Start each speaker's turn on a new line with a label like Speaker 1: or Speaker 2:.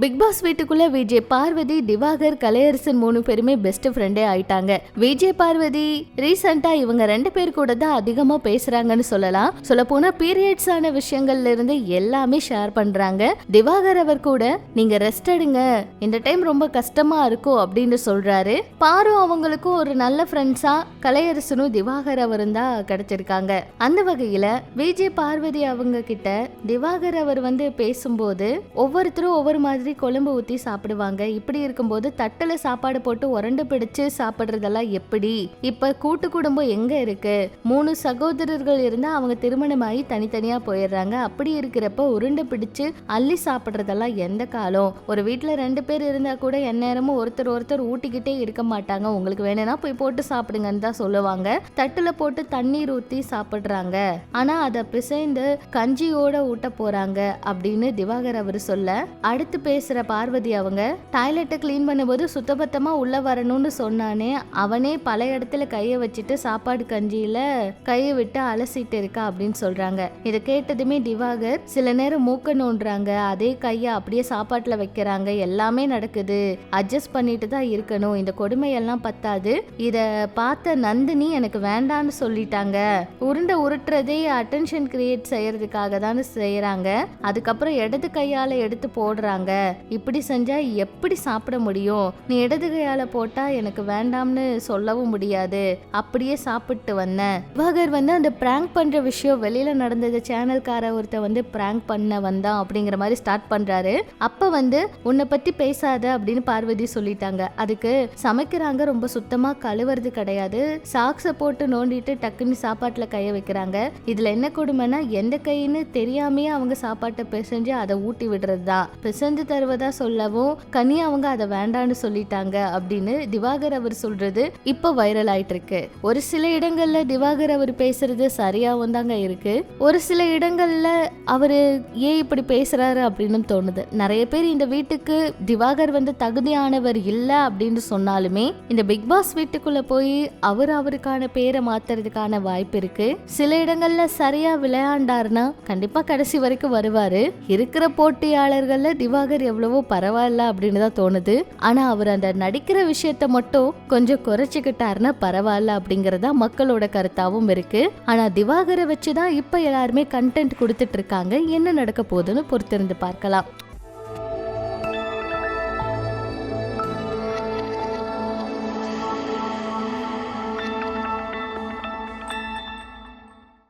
Speaker 1: Big pass வீட்டுக்குள்ள விஜய் பார்வதி திவாகர் கலையரசன் மூணு பேருமே பெஸ்ட் ஃப்ரெண்டே ஆயிட்டாங்க. விஜய் பார்வதி ரீசெண்டா இவங்க ரெண்டு பேர் கூட தான் அதிகமா பேசுறாங்கன்னு சொல்லலாம். சொல்ல போனா பீரியட்ஸ் ஆன விஷயங்கள்ல இருந்து எல்லாமே ஷேர் பண்றாங்க. திவாகர் அவர் கூட நீங்க ரெஸ்ட் எடுங்க. இந்த டைம் ரொம்ப கஷ்டமா இருக்கும் அப்படின்னு சொல்றாரு. பாரு அவங்களுக்கும் ஒரு நல்ல ஃப்ரெண்ட்ஸா கலையரசனும் திவாகர் அவரும் தான் கிடைச்சிருக்காங்க. அந்த வகையில விஜய் பார்வதி அவங்க கிட்ட திவாகர் அவர் வந்து பேசும்போது ஒவ்வொருத்தரும் ஒவ்வொரு மாதிரி கொழும்பு ஊற்றி சாப்பிடுவாங்க. இப்படி இருக்கும்போது தட்டுல சாப்பாடு போட்டு உரண்டு பிடிச்சு சாப்பிடுறதெல்லாம் எப்படி? இப்போ கூட்டு குடும்பம் எங்க இருக்கு? மூணு சகோதரர்கள் இருந்தா அவங்க திருமணமாகி தனித்தனியா போயிடுறாங்க. அப்படி இருக்கிறப்ப உருண்டை பிடிச்சு அள்ளி சாப்பிடுறதெல்லாம் எந்த காலம்? ஒரு வீட்டில் ரெண்டு பேர் இருந்தா கூட எந்நேரமும் ஒருத்தர் ஒருத்தர் ஊட்டிக்கிட்டே இருக்க மாட்டாங்க. உங்களுக்கு வேணும்னா போய் போட்டு சாப்பிடுங்கன்னு தான் சொல்லுவாங்க. தட்டுல போட்டு தண்ணீர் ஊற்றி சாப்பிடுறாங்க. ஆனா அதை பிசைந்து கஞ்சியோட ஊட்ட போறாங்க அப்படின்னு திவாகர் அவர் சொல்ல அடுத்து பேசுகிற பார்வதி அவங்க டாய்லெட்டை க்ளீன் பண்ணும்போது சுத்தபத்தமாக உள்ளே வரணும்னு சொன்னானே அவனே பல இடத்துல கையை வச்சுட்டு சாப்பாடு கஞ்சியில் கையை விட்டு அலசிட்டு இருக்கா அப்படின்னு சொல்கிறாங்க இதை கேட்டதுமே திவாகர் சில நேரம் மூக்க நோண்டுறாங்க. அதே கையை அப்படியே சாப்பாட்டில் வைக்கிறாங்க. எல்லாமே நடக்குது. அட்ஜஸ்ட் பண்ணிட்டு தான் இருக்கணும். இந்த கொடுமையெல்லாம் பத்தாது. இதை பார்த்த நந்தினி எனக்கு வேண்டான்னு சொல்லிட்டாங்க. உருண்டை உருட்டுறதே அட்டென்ஷன் கிரியேட் செய்யறதுக்காக தான் செய்கிறாங்க அதுக்கப்புறம் இடது கையால் எடுத்து போடுறாங்க. இப்படி செஞ்சா எப்படி சாப்பிட முடியும்? நீ இடது கையால போட்டா எனக்கு வேண்டாம்னு சொல்லவும் முடியாது. அப்படியே சாப்பிட்டு வந்தேன். திவாகர் வந்து அந்த பிராங்க் பண்ற விஷயம் வெளியில நடந்தது. சேனல்கார ஒருத்த வந்து பிராங்க் பண்ண வந்தான் அப்படிங்கிற மாதிரி ஸ்டார்ட் பண்றாரு. அப்ப வந்து உன்னை பத்தி பேசாத அப்படின்னு பார்வதி சொல்லிட்டாங்க. அதுக்கு சமைக்கிறாங்க. ரொம்ப சுத்தமா கழுவுறது கிடையாது. சாக்ஸை போட்டு நோண்டிட்டு டக்குன்னு சாப்பாட்டுல கைய வைக்கிறாங்க. இதுல என்ன கொடுமைன்னா எந்த கைன்னு தெரியாமையே அவங்க சாப்பாட்டை பிசைஞ்சு அதை ஊட்டி விடுறது தான் பிசைஞ்சு தருவதா சொல்லவும் கனி அவங்க அதை வேண்டான்னு சொல்லிட்டாங்க அப்படின்னு திவாகர் அவர் சொல்றது இப்போ வைரல் ஆயிட்டு இருக்கு ஒரு சில இடங்கள்ல திவாகர் அவர் பேசுறது சரியாவும் தாங்க இருக்கு. ஒரு சில இடங்கள்ல அவரு ஏன் இப்படி பேசுறாரு அப்படின்னு தோணுது. நிறைய பேர் இந்த வீட்டுக்கு திவாகர் வந்து தகுதியானவர் இல்ல அப்படின்னு சொன்னாலுமே இந்த பிக் பாஸ் வீட்டுக்குள்ள போய் அவர் அவருக்கான பேரை மாத்துறதுக்கான வாய்ப்பு இருக்கு. சில இடங்கள்ல சரியா விளையாண்டாருன்னா கண்டிப்பா கடைசி வரைக்கும் வருவாரு. இருக்கிற போட்டியாளர்கள்ல திவாகர் எவ்வளவோ பரவாயில்ல அப்படின்னு தான் தோணுது. ஆனா அவர் அந்த நடிக்கிற விஷயத்த மட்டும் கொஞ்சம் குறைச்சிக்கிட்டாருன்னா பரவாயில்ல அப்படிங்கறதா மக்களோட கருத்தாவும் இருக்கு. ஆனா திவாகரை வச்சுதான் இப்ப எல்லாருமே கண்டென்ட் கொடுத்துட்டு இருக்காங்க. என்ன நடக்க போகுதுன்னு பொறுத்திருந்து பார்க்கலாம்.